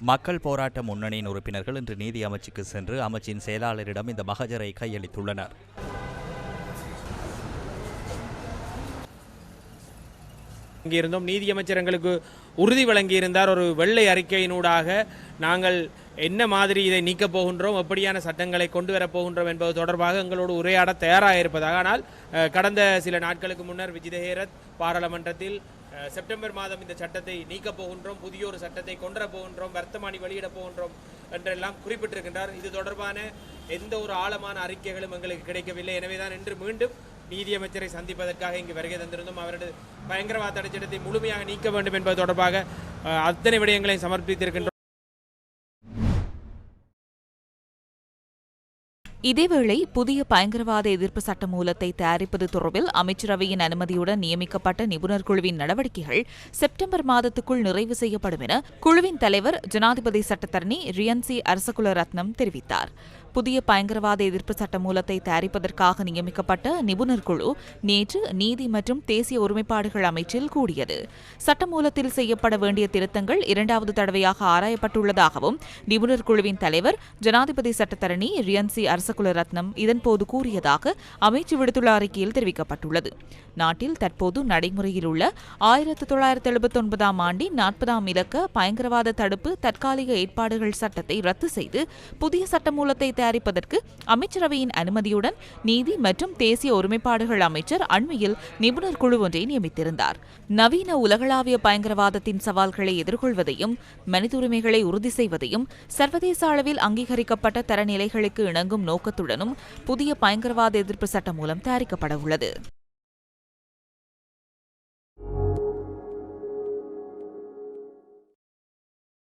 மக்கள் போராட்ட முன்னணியின் உறுப்பினர்கள் இன்று நீதி அமைச்சுக்கு சென்று அமைச்சின் செயலாளரிடம் இந்த மகஜரை கையளித்துள்ளனர். இருந்தோம் நீதியமைச்சர் எங்களுக்கு உறுதி வழங்கியிருந்தார். ஒரு வெள்ளை அறிக்கையினூடாக நாங்கள் என்ன மாதிரி இதை நீக்கப் போகின்றோம் எப்படியான சட்டங்களை கொண்டு வரப் போகின்றோம் என்பது தொடர்பாக எங்களோடு உரையாட தயாராக இருப்பதாக ஆனால் கடந்த சில நாட்களுக்கு முன்னர் விஜிதஹேரத் பாராளுமன்றத்தில் செப்டம்பர் மாதம் இந்த சட்டத்தை நீக்கப் போகின்றோம் புதிய ஒரு சட்டத்தை கொண்டு போகின்றோம் வர்த்தமானி வெளியிடப் போகின்றோம் என்றெல்லாம் குறிப்பிட்டிருக்கின்றார். இது தொடர்பான எந்த ஒரு ஆழமான அறிக்கைகளும் எங்களுக்கு கிடைக்கவில்லை. எனவேதான் இன்று மீண்டும் நீதியமைச்சரை சந்திப்பதற்காக இங்கு வருகை தந்திருந்தோம். அவரது பயங்கரவாத தடைச்சட்டத்தை முழுமையாக நீக்க வேண்டும் என்பது தொடர்பாக அத்தனை விடயங்களையும் சமர்ப்பித்திருக்கின்றோம். இதேவேளை புதிய பயங்கரவாத எதிர்ப்பு சட்ட மூலத்தை தயாரிப்பது தொடர்பில் அமைச்சரவையின் அனுமதியுடன் நியமிக்கப்பட்ட நிபுணர் குழுவின் நடவடிக்கைகள் செப்டம்பர் மாதத்துக்குள் நிறைவு செய்யப்படும் என குழுவின் தலைவர் ஜனாதிபதி சட்டத்தரணி ரியன்சி அரசகுல ரத்னம் தெரிவித்தார். புதிய பயங்கரவாத எதிர்ப்பு சட்ட மூலத்தை தயாரிப்பதற்காக நியமிக்கப்பட்ட நிபுணர் குழு நேற்று நீதி மற்றும் தேசிய ஒருமைப்பாடுகள் அமைச்சில் கூடியது. சட்டமூலத்தில் செய்யப்பட வேண்டிய திருத்தங்கள் இரண்டாவது தடவையாக ஆராயப்பட்டுள்ளதாகவும் நிபுணர் குழுவின் தலைவர் ஜனாதிபதி சட்டத்தரணி ரியன்சி அரசகுல ரத்னம் இதன்போது கூறியதாக அமைச்சு விடுத்துள்ள அறிக்கையில் தெரிவிக்கப்பட்டுள்ளது. நாட்டில் தற்போது நடைமுறையில் உள்ள ஆயிரத்து தொள்ளாயிரத்து எழுபத்தி ஒன்பதாம் ஆண்டின் நாற்பதாம் இலக்க பயங்கரவாத தடுப்பு தற்காலிக ஏற்பாடுகள் சட்டத்தை ரத்து செய்து புதிய சட்டமூலத்தை தயாரிப்பதற்கு அமைச்சரவையின் அனுமதியுடன் நீதி மற்றும் தேசிய ஒருமைப்பாடுகள் அமைச்சர் அண்மையில் நிபுணர் குழு ஒன்றை நியமித்திருந்தார். நவீன உலகளாவிய பயங்கரவாதத்தின் சவால்களை எதிர்கொள்வதையும் மனித உரிமைகளை உறுதி செய்வதையும் சர்வதேச அளவில் அங்கீகரிக்கப்பட்ட தரநிலைகளுக்கு இணங்கும் நோக்கத்துடனும் புதிய பயங்கரவாத எதிர்ப்பு சட்டம் மூலம் தயாரிக்கப்பட உள்ளது